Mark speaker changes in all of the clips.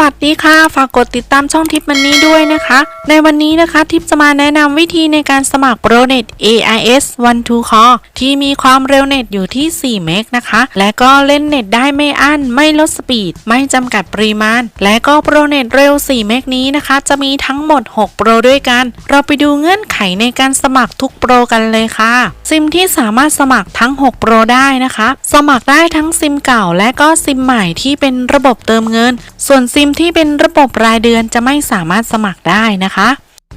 Speaker 1: วัสดีค่ะ ฝากกดติดตามช่องทิปมันนี้ด้วยนะคะ ในวันนี้นะคะทิปจะมาแนะนำวิธีในการสมัคร ProNet AIS 1 2 Core ที่มีความเร็วเน็ตอยู่ที่ 4 เมกนะคะ และก็เล่นเน็ตได้ไม่อั้น ไม่ลดสปีด ไม่จำกัดปริมาณ และก็ ProNet เร็ว 4 เมกนี้นะคะ จะมีทั้งหมด 6 โปรด้วยกัน เราไปดูเงื่อนไขในการสมัครทุกโปรกันเลยค่ะ ซิมที่สามารถสมัครทั้ง 6 โปรได้นะคะ สมัครได้ทั้งซิมเก่าและก็ซิมใหม่ที่เป็นระบบเติมเงิน ส่วนซิมที่เป็นระบบรายเดือนจะไม่สามารถสมัครได้นะคะ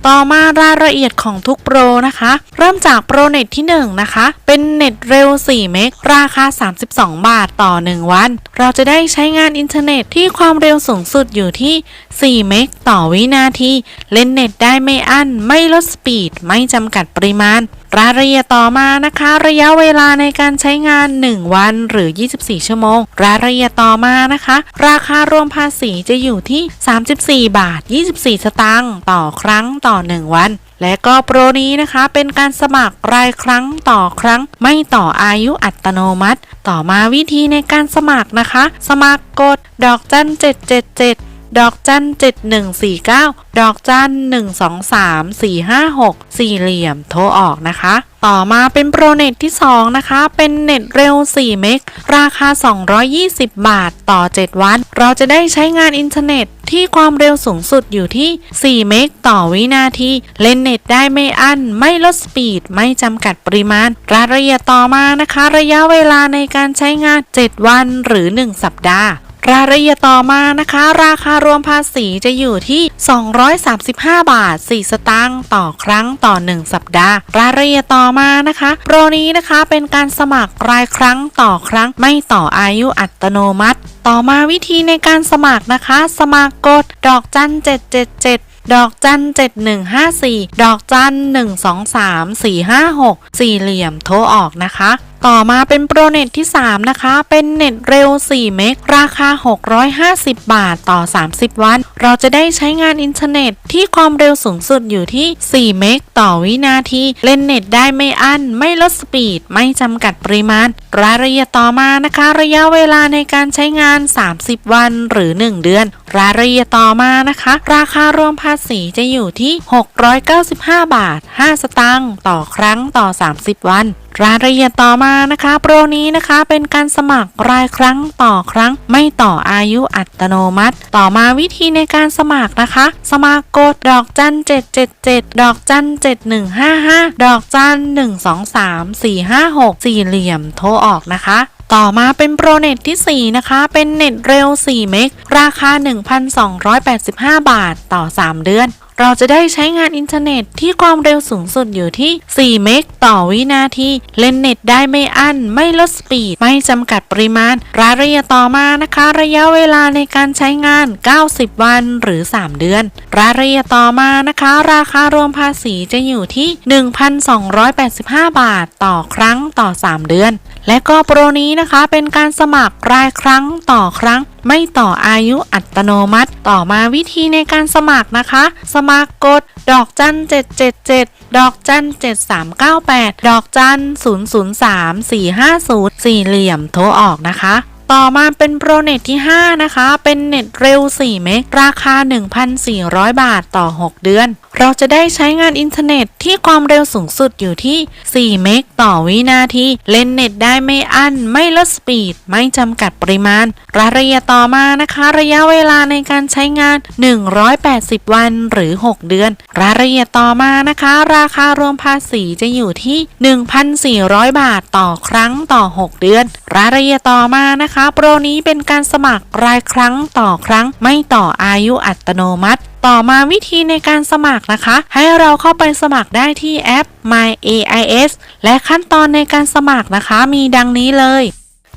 Speaker 1: ต่อมารายละเอียดของทุกโปรนะคะ เริ่มจากโปรเน็ตที่ 1 นะคะ เป็นเน็ตเร็ว 4 เมกราคา 32 บาทต่อ 1 วัน เราจะได้ใช้งานอินเทอร์เน็ตที่ความเร็วสูงสุดอยู่ที่ 4 เมกต่อวินาที เล่นเน็ตได้ไม่อั้น ไม่ลดสปีด ไม่จำกัดปริมาณ รายละเอียดต่อมานะคะ ระยะเวลาในการใช้งาน 1 วันหรือ 24 ชั่วโมง รายละเอียดต่อมานะคะ ราคารวมภาษีจะอยู่ที่ 34 บาท 24 สตางค์ต่อครั้งต่อ 1 วันและก็โปรนี้นะคะเป็นการสมัครรายครั้งต่อครั้ง ไม่ต่ออายุอัตโนมัติ ต่อมาวิธีในการสมัครนะคะ สมัครกดดอกจัน777 ดอกจัน7149ดอกจัน123 456สี่เหลี่ยมโทรออกนะคะ ต่อมาเป็นโปรเน็ตที่ 2 นะคะ เป็นเน็ตเร็ว 4 เมก ราคา 220 บาทต่อ 7 วัน เราจะได้ใช้งานอินเทอร์เน็ตที่ความเร็วสูงสุดอยู่ที่ 4 เมกต่อวินาที เล่นเน็ตได้ไม่อั้น ไม่ลดสปีด ไม่จำกัดปริมาณ รายละเอียดต่อมานะคะ ระยะเวลาในการใช้งาน 7 วันหรือ 1 สัปดาห์ รายละเอียดต่อมานะคะ ราคารวมภาษีจะอยู่ที่ 235 บาท 4 สตางค์ต่อครั้งต่อ 1 สัปดาห์ รายละเอียดต่อมานะคะ โปรนี้นะคะเป็นการสมัครรายครั้งต่อครั้งไม่ต่ออายุอัตโนมัติ ต่อมาวิธีในการสมัครนะคะ สมัครกดดอกจัน777ดอกจัน 7154 ดอกจัน 123 456 สี่เหลี่ยมโทรออกนะคะ ต่อมาเป็นโปรเน็ตที่ 3 นะคะ เป็นเน็ตเร็ว 4 เมก ราคา 650 บาทต่อ 30 วัน เราจะได้ใช้งานอินเทอร์เน็ตที่ความเร็วสูงสุดอยู่ที่ 4 เมกต่อวินาที เล่นเน็ตได้ไม่อั้น ไม่ลดสปีด ไม่จำกัดปริมาณ รายละเอียดต่อมานะคะ ระยะเวลาในการใช้งาน 30 วันหรือ 1 เดือน รายละเอียดต่อมานะคะ ราคารวมภาษีจะอยู่ที่ 695 บาท 5 สตางค์ต่อครั้งต่อ 30 วัน รายละเอียดต่อมานะคะ โปรนี้นะคะเป็นการสมัครรายครั้งต่อครั้ง ไม่ต่ออายุอัตโนมัติ ต่อมาวิธีในการสมัครนะคะ สมัครกดดอกจัน777 ดอกจัน7155 ดอกจัน123 456 สี่เหลี่ยมโทรออกนะคะต่อมาเป็นโปรเน็ตที่ 4 นะคะ เป็นเน็ตเร็ว 4 เมก ราคา 1,285 บาทต่อ 3 เดือนเราจะได้ใช้งานอินเทอร์เน็ตที่ความเร็วสูงสุดอยู่ที่ 4 เมกต่อวินาที เล่นเน็ตได้ไม่อั้น ไม่ลดสปีด ไม่จำกัดปริมาณ รายละเอียดต่อมานะคะ ระยะเวลาในการใช้งาน 90 วันหรือ 3 เดือน รายละเอียดต่อมานะคะ ราคารวมภาษีจะอยู่ที่ 1,285 บาทต่อครั้งต่อ 3 เดือน และก็โปรนี้นะคะเป็นการสมัครรายครั้งต่อครั้ง ไม่ต่ออายุอัตโนมัติ ต่อมาวิธีในการสมัครนะคะ สมัครกด ดอกจัน 777 ดอกจัน 7398 ดอกจัน 003 450 สี่เหลี่ยมโทรออกนะคะ ต่อมาเป็นโปรเน็ตที่ 5 นะคะ เป็นเน็ตเร็ว 4 เมกราคา 1,400 บาทต่อ 6 เดือน เราจะได้ใช้งานอินเทอร์เน็ตที่ความเร็วสูงสุดอยู่ที่ 4 เมกต่อวินาที เล่นเน็ตได้ไม่อั้น ไม่ลดสปีด ไม่จำกัดปริมาณ รายละเอียดต่อมานะคะ ระยะเวลาในการใช้งาน 180 วันหรือ 6 เดือน รายละเอียดต่อมานะคะ ราคารวมภาษีจะอยู่ที่ 1,400 บาทต่อครั้งต่อ 6 เดือนรายละเอียดต่อมานะคะ โปรนี้เป็นการสมัครรายครั้งต่อครั้ง ไม่ต่ออายุอัตโนมัติ ต่อมาวิธีในการสมัครนะคะ ให้เราเข้าไปสมัครได้ที่แอป My AIS และขั้นตอนในการสมัครนะคะมีดังนี้เลย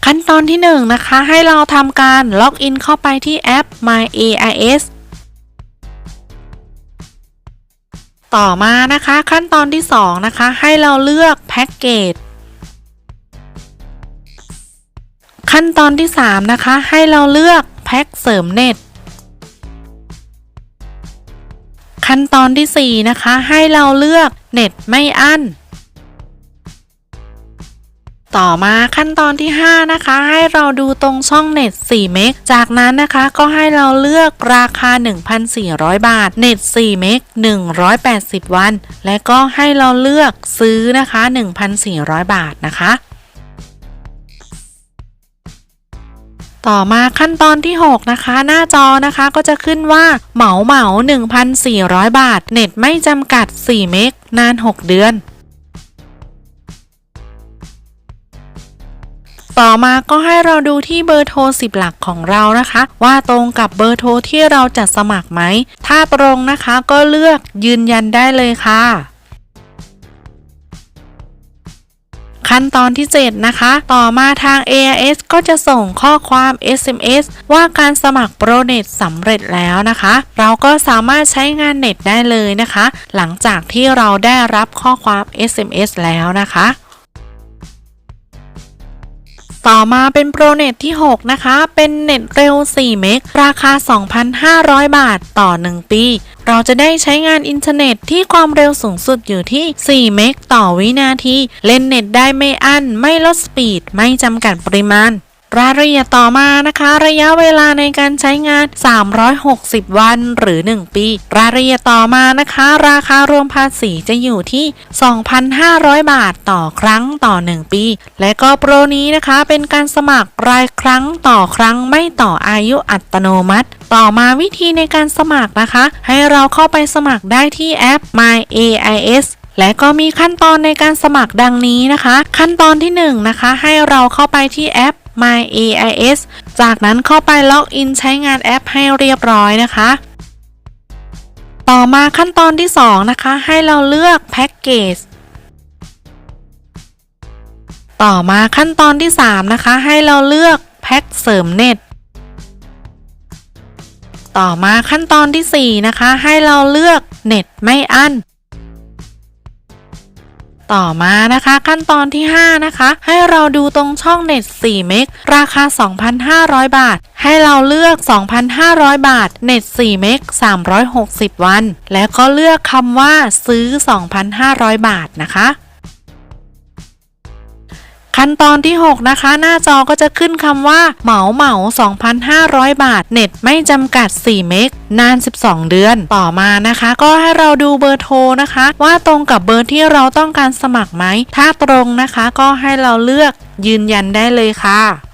Speaker 1: ขั้นตอนที่1นงนะคะให้เราทำการล็อกอินเข้าไปที่แอป My AIS ต่อมานะคะขั้นตอนที่ 2 นะคะ ให้เราเลือกแพ็กเกจ ขั้นตอนที่ 3 นะคะ ให้เราเลือกแพ็กเสริมเน็ต ขั้นตอนที่ 4 นะคะ ให้เราเลือกเน็ตไม่อั้นตต่อมาขั้นตอนที่ 5 นะคะ ให้เราดูตรงช่องเน็ต 4 เมก จากนั้นนะคะก็ให้เราเลือกราคา 1,400 บาท เน็ต 4 เมก 180 วัน และก็ให้เราเลือกซื้อนะคะ 1,400 บาทนะคะ ต่อมาขั้นตอนที่ 6 นะคะ หน้าจอนะคะก็จะขึ้นว่าเหมาเหมา 1,400 บาท เน็ตไม่จำกัด 4 เมกนาน 6 เดือน ต่อมาก็ให้เราดูที่เบอร์โทร 10 หลักของเรานะคะ ว่าตรงกับเบอร์โทรที่เราจัดสมัครไหม ถ้าตรงนะคะก็เลือกยืนยันได้เลยค่ะ ขั้นตอนที่ 7 นะคะ ต่อมาทาง AIS ก็จะส่งข้อความ SMS ว่าการสมัครโปรเน็ตสำเร็จแล้วนะคะ เราก็สามารถใช้งานเน็ตได้เลยนะคะ หลังจากที่เราได้รับข้อความ SMS แล้วนะคะ ต่อมาเป็นโปรเน็ตที่ 6 นะคะ เป็นเน็ตเร็ว 4 เมก ราคา 2,500 บาทต่อ 1 ปี เราจะได้ใช้งานอินเทอร์เน็ตที่ความเร็วสูงสุดอยู่ที่ 4 เมกต่อวินาที เล่นเน็ตได้ไม่อั้น ไม่ลดสปีด ไม่จำกัดปริมาณ รายละเอียดต่อมานะคะ ระยะเวลาในการใช้งาน 360 วันหรือ 1 ปี รายละเอียดต่อมานะคะ ราคารวมภาษีจะอยู่ที่ 2,500 บาทต่อครั้งต่อ 1 ปี และก็โปรนี้นะคะ เป็นการสมัครรายครั้งต่อครั้งไม่ต่ออายุอัตโนมัติ ต่อมาวิธีในการสมัครนะคะ ให้เราเข้าไปสมัครได้ที่แอป My AIS และก็มีขั้นตอนในการสมัครดังนี้นะคะ ขั้นตอนที่1นงนะคะให้เราเข้าไปที่แอป My AIS จากนั้นเข้าไปล็อกอินใช้งานแอปให้เรียบร้อยนะคะ ต่อมาขั้นตอนที่ 2 นะคะ ให้เราเลือกแพ็กเกจต่อมาขั้นตอนที่ 3 นะคะ ให้เราเลือกแพ็กเสริมเน็ต ต่อมาขั้นตอนที่ 4 นะคะ ให้เราเลือกเน็ตไม่อั้น ต่อมานะคะขั้นตอนที่ 5 นะคะ ให้เราดูตรงช่องเน็ต 4 เมกราคา 2,500 บาท ให้เราเลือก 2,500 บาท เน็ต 4 เมก360 วัน แล้วก็เลือกคำว่าซื้อ 2,500 บาทนะคะ ขั้นตอนที่ 6 นะคะ หน้าจอก็จะขึ้นคำว่าเหมาเหมา 2,500 บาท เน็ตไม่จำกัด 4 เมกนาน 12 เดือนต่อมานะคะ ก็ให้เราดูเบอร์โทรนะคะ ว่าตรงกับเบอร์ที่เราต้องการสมัครไหม ถ้าตรงนะคะก็ให้เราเลือกยืนยันได้เลยค่ะ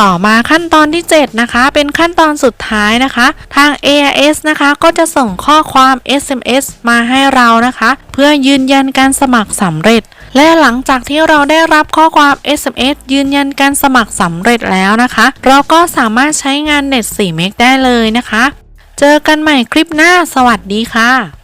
Speaker 1: ต่อมาขั้นตอนที่ 7 นะคะ เป็นขั้นตอนสุดท้ายนะคะ ทาง AIS นะคะก็จะส่งข้อความ SMS มาให้เรานะคะ เพื่อยืนยันการสมัครสำเร็จ และหลังจากที่เราได้รับข้อความ SMS ยืนยันการสมัครสำเร็จแล้วนะคะ เราก็สามารถใช้งานเน็ต4เมกได้เลยนะคะ เจอกันใหม่คลิปหน้า สวัสดีค่ะ